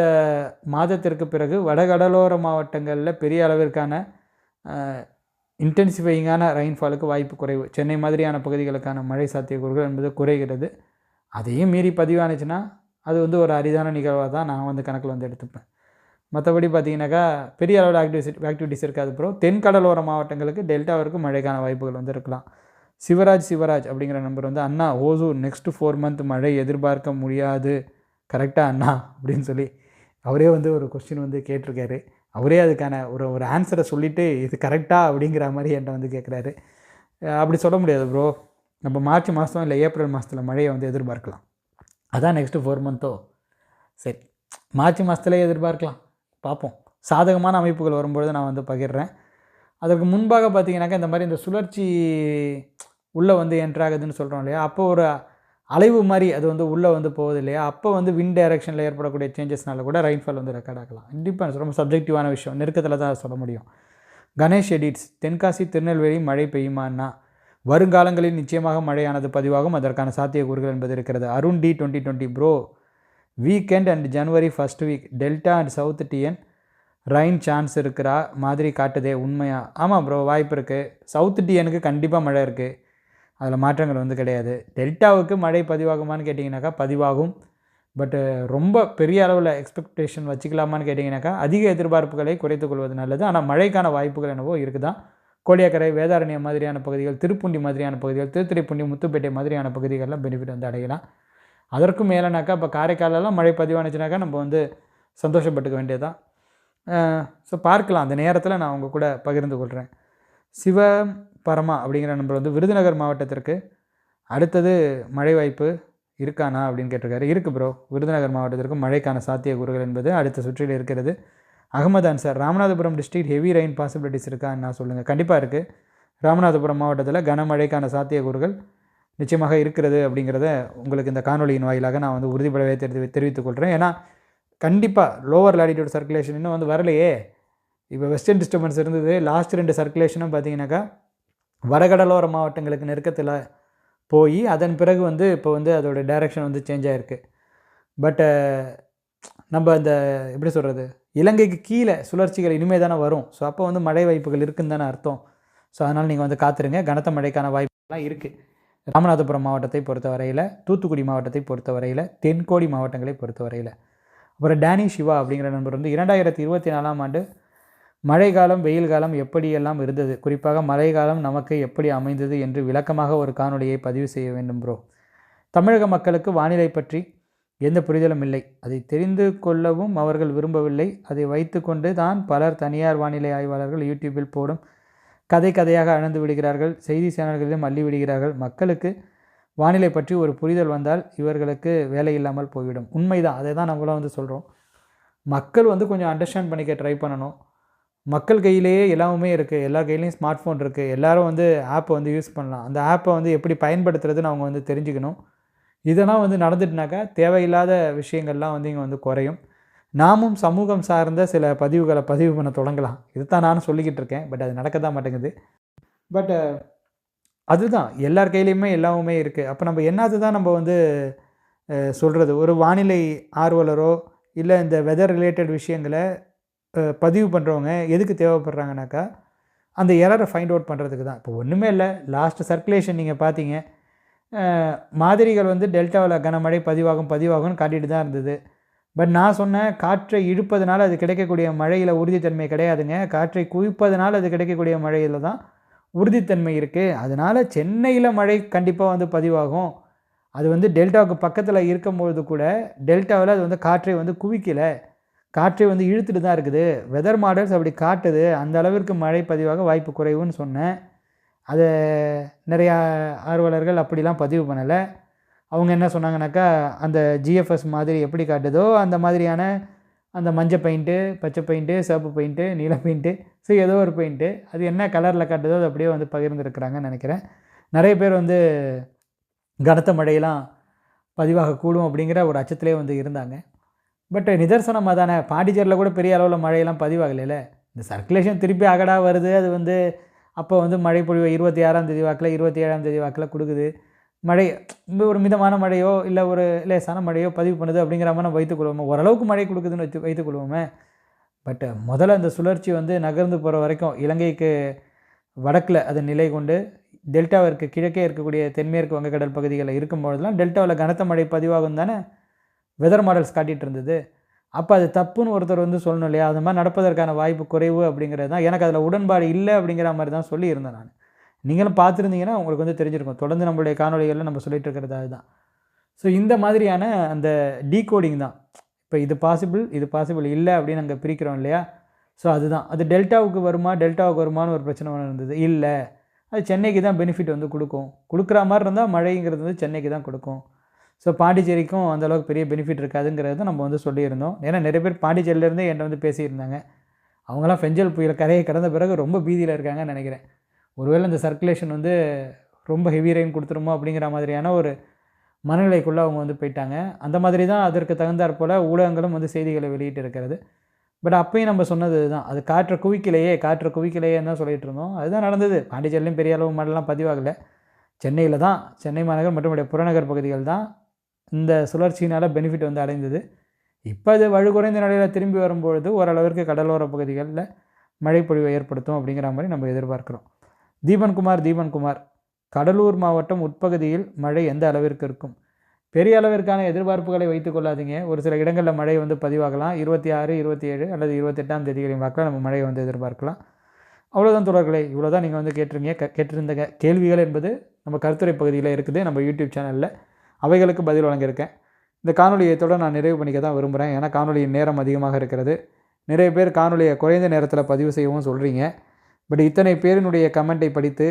மாதத்திற்கு பிறகு வடகடலோர மாவட்டங்களில் பெரிய அளவிற்கான இன்டென்சிஃபையிங்கான ரெயின்ஃபாலுக்கு வாய்ப்பு குறைவு. சென்னை மாதிரியான பகுதிகளுக்கான மழை சாத்தியக்கூறுகள் என்பது குறைகிறது. அதையும் மீறி பதிவானுச்சுன்னா அது வந்து ஒரு அரிதான நிகழ்வாக தான் நான் வந்து கணக்கில் வந்து எடுத்துப்பேன். மற்றபடி பார்த்தீங்கன்னாக்கா பெரிய அளவில் ஆக்டிவிட்டி ஆக்டிவிட்டிஸ் இருக்காது அப்புறம் தென்கடலோர மாவட்டங்களுக்கு டெல்டாவிற்கு மழைக்கான வாய்ப்புகள் வந்து இருக்கலாம். சிவராஜ் சிவராஜ் அப்படிங்கிற நம்பர் வந்து அண்ணா ஓசூர் நெக்ஸ்ட் ஃபோர் மந்த் மழை எதிர்பார்க்க முடியாது. கரெக்டாக அண்ணா அப்படின்னு சொல்லி அவரே வந்து ஒரு கொஸ்டின் வந்து கேட்டிருக்காரு. அவரே அதுக்கான ஒரு ஒரு ஆன்சரை சொல்லிவிட்டு இது கரெக்டாக அப்படிங்கிற மாதிரி என்கிட்ட வந்து கேட்குறாரு அப்படி சொல்ல முடியாது ப்ரோ நம்ம மார்ச் மாதம் இல்லை ஏப்ரல் மாதத்தில் மழையை வந்து எதிர்பார்க்கலாம். அதான் நெக்ஸ்ட்டு ஃபோர் மந்த்தோ சரி. மார்ச் மாதத்துலேயே எதிர்பார்க்கலாம். பார்ப்போம். சாதகமான அமைப்புகள் வரும்பொழுது நான் வந்து பகிர்றேன். அதற்கு முன்பாக பார்த்தீங்கன்னாக்கா இந்த மாதிரி இந்த சுழற்சி உள்ளே வந்து என்ட்ராகுதுன்னு சொல்கிறோம் இல்லையா? அப்போ ஒரு அலைவு மாதிரி அது வந்து உள்ளே வந்து போகுது இல்லையா? அப்போ வந்து வின் டைரக்ஷனில் ஏற்படக்கூடிய சேஞ்சஸ்னால கூட ரெயின்ஃபால் வந்து ரெக்கார்ட் ஆகலாம் டிபெண்ட்ஸ் ரொம்ப சப்ஜெக்டிவான விஷயம். நெருக்கத்தில் தான் சொல்ல முடியும். கணேஷ் எடிட்ஸ் தென்காசி திருநெல்வேலி மழை பெய்யுமான்னா? வருங்காலங்களில் நிச்சயமாக மழையானது பதிவாகும். அதற்கான சாத்தியக்கூறுகள் என்பது இருக்கிறது. Arun T twenty twenty bro weekend and January first week delta and south TN rain chance இருக்கிறா? மாதிரி காட்டுதே உண்மையாக ஆமாம் ப்ரோ வாய்ப்பு இருக்குது சவுத் டிஎனுக்கு கண்டிப்பாக மழை இருக்குது அதில் மாற்றங்கள் வந்து கிடையாது. டெல்டாவுக்கு மழை பதிவாகுமான்னு கேட்டிங்கனாக்கா பதிவாகும். பட்டு ரொம்ப பெரிய அளவில் எக்ஸ்பெக்டேஷன் வச்சுக்கலாமான்னு கேட்டிங்கனாக்கா அதிக எதிர்பார்ப்புகளை குறைத்து கொள்வது நல்லது. ஆனால் மழைக்கான வாய்ப்புகள் என்னவோ இருக்குதான் கோழியாக்கரை வேதாரண்யம் மாதிரியான பகுதிகள் திருப்புண்டி மாதிரியான பகுதிகள் திருத்துறைப்பூண்டி முத்துப்பேட்டை மாதிரியான பகுதிகளெலாம் பெனிஃபிட் வந்து அடையலாம். அதற்கும் மேலேனாக்கா இப்போ காரைக்காலெல்லாம் மழை பதிவானுச்சுனாக்கா நம்ம வந்து சந்தோஷப்பட்டுக்க வேண்டியதுதான். ஸோ பார்க்கலாம். அந்த நேரத்தில் நான் உங்கள் கூட பகிர்ந்து கொள்கிறேன் சிவ பரமா அப்படிங்கிற நம்பர் வந்து விருதுநகர் மாவட்டத்திற்கு. அடுத்தது மழை வாய்ப்பு இருக்கானா அப்படின்னு கேட்டிருக்காரு. இருக்குது ப்ரோ விருதுநகர் மாவட்டத்திற்கு மழைக்கான சாத்தியக்கூறுகள் என்பது அடுத்த சுற்றில் இருக்கிறது. Ahmed Ansar Ramanathapuram district heavy rain possibilities இருக்கான்னு நான் சொல்லுங்கள் கண்டிப்பாக இருக்குது ராமநாதபுரம் மாவட்டத்தில் கனமழைக்கான சாத்தியக்கூறுகள் நிச்சயமாக இருக்கிறது அப்படிங்கிறத உங்களுக்கு இந்த காணொலியின் வாயிலாக நான் வந்து உறுதிப்படவே தெரிவி தெரிவித்துக் கொள்கிறேன் ஏன்னா கண்டிப்பாக லோவர் லாட்டிடியூட் சர்க்குலேஷன் இன்னும் வந்து வரலையே. இப்போ வெஸ்டர்ன் டிஸ்டர்பன்ஸ் இருந்தது. லாஸ்ட் ரெண்டு சர்க்குலேஷனும் பார்த்தீங்கன்னாக்கா வடகடலோர மாவட்டங்களுக்கு நெருக்கத்தில் போய் அதன் பிறகு வந்து இப்போ வந்து அதோட டைரக்ஷன் வந்து சேஞ்ச் ஆகிருக்கு பட்டு நம்ம அந்த எப்படி சொல்கிறது இலங்கைக்கு கீழே சுழற்சிகள் இனிமேல் தானே வரும். ஸோ அப்போ வந்து மழை வாய்ப்புகள் இருக்குன்னு தானே அர்த்தம். ஸோ அதனால் நீங்கள் வந்து காத்துருங்க. கனத்த மழைக்கான வாய்ப்புகள்லாம் இருக்குது ராமநாதபுரம் மாவட்டத்தை பொறுத்தவரையில் தூத்துக்குடி மாவட்டத்தை பொறுத்தவரையில் தென்கோடி மாவட்டங்களை பொறுத்தவரையில். அப்புறம் டேனி சிவா அப்படிங்கிற நண்பர் வந்து இரண்டாயிரத்தி இருபத்தி நாலாம் ஆண்டு மழை காலம் வெயில் காலம் எப்படியெல்லாம் இருந்தது? குறிப்பாக மழை காலம் நமக்கு எப்படி அமைந்தது என்று விளக்கமாக ஒரு காணொலியை பதிவு செய்ய வேண்டும் ப்ரோ தமிழக மக்களுக்கு வானிலை பற்றி எந்த புரிதலும் இல்லை. அதை தெரிந்து கொள்ளவும் அவர்கள் விரும்பவில்லை. அதை வைத்துக்கொண்டு தான் பலர் தனியார் வானிலை ஆய்வாளர்கள் யூடியூப்பில் போடும் கதை கதையாக அழந்து விடுகிறார்கள். செய்தி சேனல்களிலும் அள்ளி விடுகிறார்கள். மக்களுக்கு வானிலை பற்றி ஒரு புரிதல் வந்தால் இவர்களுக்கு வேலை இல்லாமல் போய்விடும். உண்மைதான். அதை தான் நம்மளும் வந்து சொல்கிறோம் மக்கள் வந்து கொஞ்சம் அண்டர்ஸ்டாண்ட் பண்ணிக்க ட்ரை பண்ணணும். மக்கள் கையிலேயே எல்லாமே இருக்குது எல்லா கையிலையும் ஸ்மார்ட் ஃபோன் இருக்குது எல்லோரும் வந்து ஆப்பை வந்து யூஸ் பண்ணலாம். அந்த ஆப்பை வந்து எப்படி பயன்படுத்துறதுன்னு அவங்க வந்து தெரிஞ்சுக்கணும். இதெல்லாம் வந்து நடந்துட்டுனாக்கா தேவையில்லாத விஷயங்கள்லாம் வந்து இங்கே வந்து குறையும். நாமும் சமூகம் சார்ந்த சில பதிவுகளை பதிவு பண்ண தொடங்கலாம். இதுதான் நானும் சொல்லிக்கிட்டு இருக்கேன். பட் அது நடக்க தான் மாட்டேங்குது. பட் அதுதான். எல்லார் கையிலையுமே எல்லாமே இருக்குது அப்போ நம்ம என்னது தான் நம்ம வந்து சொல்கிறது ஒரு வானிலை ஆர்வலரோ இல்லை இந்த வெதர் ரிலேட்டட் விஷயங்களை பதிவு பண்ணுறவங்க எதுக்கு தேவைப்படுறாங்கனாக்கா அந்த எரரை ஃபைண்ட் அவுட் பண்ணுறதுக்கு தான். இப்போ ஒன்றுமே இல்லை லாஸ்ட்டு சர்க்குலேஷன் நீங்கள் பார்த்தீங்க. மாதிரிகள் வந்து டெல்டாவில் கனமழை பதிவாகும் பதிவாகும்னு காட்டிட்டு தான் இருந்தது. பட் நான் சொன்னேன் காற்றை இழுப்பதனால் அது கிடைக்கக்கூடிய மழையில் உறுதித்தன்மை கிடையாதுங்க. காற்றை குவிப்பதனால் அது கிடைக்கக்கூடிய மழையில் தான் உறுதித்தன்மை இருக்குது அதனால் சென்னையில் மழை கண்டிப்பாக வந்து பதிவாகும். அது வந்து டெல்டாவுக்கு பக்கத்தில் இருக்கும்பொழுது கூட டெல்டாவில் அது வந்து காற்றை வந்து குவிக்கலை. காற்றை வந்து இழுத்துட்டு தான் இருக்குது. வெதர் மாடல்ஸ் அப்படி காட்டுது. அந்த அளவிற்கு மழை பதிவாக வாய்ப்பு குறைவுன்னு சொன்னேன். அதை நிறையா ஆர்வலர்கள் அப்படிலாம் பதிவு பண்ணலை. அவங்க என்ன சொன்னாங்கனாக்கா அந்த ஜிஎஃப்எஸ் மாதிரி எப்படி காட்டுதோ அந்த மாதிரியான அந்த மஞ்சள் பெயிண்ட்டு பச்சை பெயிண்ட்டு சிவப்பு பெயிண்ட்டு நீல பெயிண்ட்டு ஸோ ஏதோ ஒரு பெயிண்ட்டு அது என்ன கலரில் காட்டுதோ அது அப்படியே வந்து பகிர்ந்துருக்குறாங்கன்னு நினைக்கிறேன். நிறைய பேர் வந்து கனத்த மழையெல்லாம் பதிவாக கூடும் அப்படிங்கிற ஒரு அச்சத்திலே வந்து இருந்தாங்க. பட் நிதர்சனமாக தானே பாண்டிச்சேரியில் கூட பெரிய அளவில் மழையெல்லாம் பதிவாகலையில? இந்த சர்க்குலேஷன் திருப்பி அகடா வருது அது வந்து அப்போ வந்து மழை பொழிவு இருபத்தி ஆறாம் தேதி வாக்கில் இருபத்தி ஏழாம் தேதி வாக்கில் கொடுக்குது. மழை ஒரு மிதமான மழையோ இல்லை ஒரு லேசான மழையோ பதிவு பண்ணுது அப்படிங்கிற மாதிரி நம்ம வைத்துக்கொள்வோமே ஓரளவுக்கு மழை கொடுக்குதுன்னு வச்சு வைத்துக்கொள்வோமே பட் முதல்ல அந்த சுழற்சி வந்து நகர்ந்து போகிற வரைக்கும் இலங்கைக்கு வடக்கில் அது நிலை கொண்டு டெல்டாவிற்கு கிழக்கே இருக்கக்கூடிய தென்மேற்கு வங்கக்கடல் பகுதிகளில் இருக்கும்பொழுதுலாம் டெல்டாவில் கனத்த மழை பதிவாகும் தானே வெதர் மாடல்ஸ் காட்டிகிட்டு இருந்தது. அப்போ அது தப்புன்னு ஒருத்தர் வந்து சொல்லணும் இல்லையா? அது மாதிரி நடப்பதற்கான வாய்ப்பு குறைவு அப்படிங்கிறது தான். எனக்கு அதில் உடன்பாடு இல்லை அப்படிங்கிற மாதிரி தான் சொல்லியிருந்தேன் நான். நீங்களும் பார்த்துருந்தீங்கன்னா உங்களுக்கு வந்து தெரிஞ்சிருக்கும். தொடர்ந்து நம்மளுடைய காணொலிகளில் நம்ம சொல்லிட்டு இருக்கிறது அதுதான். ஸோ இந்த மாதிரியான அந்த டீகோடிங் தான். இப்போ இது பாசிபிள் இது பாசிபிள் இல்லை அப்படின்னு நாங்கள் பிரிக்கிறோம் இல்லையா? ஸோ அதுதான். அது டெல்டாவுக்கு வருமா டெல்டாவுக்கு வருமானு ஒரு பிரச்சனை ஒன்று இருந்தது. இல்லை. அது சென்னைக்கு தான் பெனிஃபிட் வந்து கொடுக்கும். கொடுக்குற மாதிரி இருந்தால் மழைங்கிறது வந்து சென்னைக்கு தான் கொடுக்கும். ஸோ பாண்டிச்சேரிக்கும் அந்தளவுக்கு பெரிய பெனிஃபிட் இருக்காதுங்கிறத நம்ம வந்து சொல்லியிருந்தோம். ஏன்னா நிறைய பேர் பாண்டிச்சேரியிலேருந்தே என்கிட்ட வந்து பேசியிருந்தாங்க. அவங்களாம் ஃபெஞ்சல் புயல் கரையை கடந்த பிறகு ரொம்ப பீதியில் இருக்காங்கன்னு நினைக்கிறேன். ஒருவேளை இந்த சர்க்குலேஷன் வந்து ரொம்ப ஹெவி ரெயின் கொடுத்துருமோ அப்படிங்கிற மாதிரியான ஒரு மனநிலைக்குள்ளே அவங்க வந்து போயிட்டாங்க. அந்த மாதிரி தான் அதற்கு தகுந்தாற் போல் ஊடகங்களும் வந்து செய்திகளை வெளியிட்டு இருக்கிறது. பட் அப்பயும் நம்ம சொன்னது தான் அது காற்றை குவிக்கலையே காற்றை குவிக்கலையே தான் சொல்லிகிட்டு இருந்தோம். அதுதான் நடந்தது. பாண்டிச்சேரிலையும் பெரிய அளவு மழைலாம் பதிவாகலை. சென்னையில் தான் சென்னை மாநகர் மற்றும் புறநகர் பகுதிகள் தான் இந்த சுழற்சியினால் பெனிஃபிட் வந்து அடைந்தது. இப்போ அது வலுகுறைந்த நிலையில் திரும்பி வரும்பொழுது ஓரளவிற்கு கடலோர பகுதிகளில் மழைப்பொழிவை ஏற்படுத்தும் அப்படிங்கிற மாதிரி நம்ம எதிர்பார்க்குறோம். தீபன்குமார் தீபன்குமார் கடலூர் மாவட்டம் உட்பகுதியில் மழை எந்த அளவிற்கு இருக்கும்? பெரிய அளவிற்கான எதிர்பார்ப்புகளை வைத்துக் கொள்ளாதீங்க. ஒரு சில இடங்களில் மழை வந்து பதிவாகலாம். இருபத்தி ஆறு இருபத்தி ஏழு அல்லது இருபத்தெட்டாம் தேதிகளின் வாக்கில் நம்ம மழையை வந்து எதிர்பார்க்கலாம். அவ்வளோதான் தொடர்களே இவ்வளோ தான் நீங்கள் வந்து கேட்டிருங்க. கேட்டிருந்த கேள்விகள் என்பது நம்ம கருத்துரை பகுதியில் இருக்குது. நம்ம யூடியூப் சேனலில் அவைகளுக்கு பதில் வழங்கியிருக்கேன். இந்த காணொலியத்தோடு நான் நிறைவு பண்ணிக்க தான் விரும்புகிறேன் ஏன்னா காணொலியின் நேரம் அதிகமாக இருக்கிறது. நிறைய பேர் காணொலியை குறைந்த நேரத்தில் பதிவு செய்யவும் சொல்கிறீங்க பட் இத்தனை பேரினுடைய கமெண்ட்டை படித்து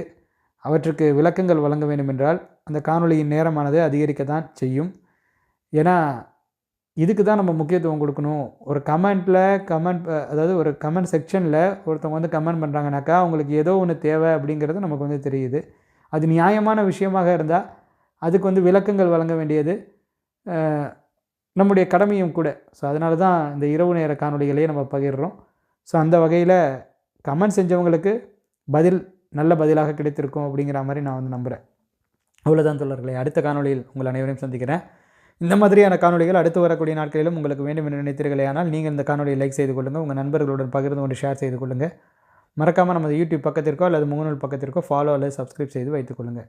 அவற்றுக்கு விளக்கங்கள் வழங்க வேண்டும் என்றால் அந்த காணொலியின் நேரமானது அதிகரிக்க தான் செய்யும். ஏன்னா இதுக்கு தான் நம்ம முக்கியத்துவம் கொடுக்கணும். ஒரு கமெண்ட்டில் கமெண்ட் அதாவது ஒரு கமெண்ட் செக்ஷனில் ஒருத்தவங்க வந்து கமெண்ட் பண்ணுறாங்கனாக்கா அவங்களுக்கு ஏதோ ஒன்று தேவை அப்படிங்கிறது நமக்கு வந்து தெரியுது. அது நியாயமான விஷயமாக இருந்தால் அதுக்கு வந்து விளக்கங்கள் வழங்க வேண்டியது நம்முடைய கடமையும் கூட. ஸோ அதனால தான் இந்த இரவு நேர காணொளிகளையே நம்ம பகிர்றோம். ஸோ அந்த வகையில் கமெண்ட் செஞ்சவங்களுக்கு பதில் நல்ல பதிலாக கிடைத்திருக்கும் அப்படிங்கிற மாதிரி நான் வந்து நம்புகிறேன் அவ்வளோதான் தொடர்களே அடுத்த காணொலியில் உங்கள் அனைவரையும் சந்திக்கிறேன். இந்த மாதிரியான காணொளிகள் அடுத்து வரக்கூடிய நாட்களிலும் உங்களுக்கு வேண்டும் என்று நினைத்தீர்களே ஆனால் நீங்கள் இந்த காணொலியை லைக் செய்து கொள்ளுங்கள் உங்கள் நண்பர்களுடன் பகிர்ந்து கொண்டு ஷேர் செய்து கொள்ளுங்கள் மறக்காமல் நமது யூடியூப் பக்கத்திற்கோ அல்லது முகநூல் பக்கத்திற்கோ ஃபாலோ அல்லது சப்ஸ்கிரைப் செய்து வைத்துக்கொள்ளுங்கள்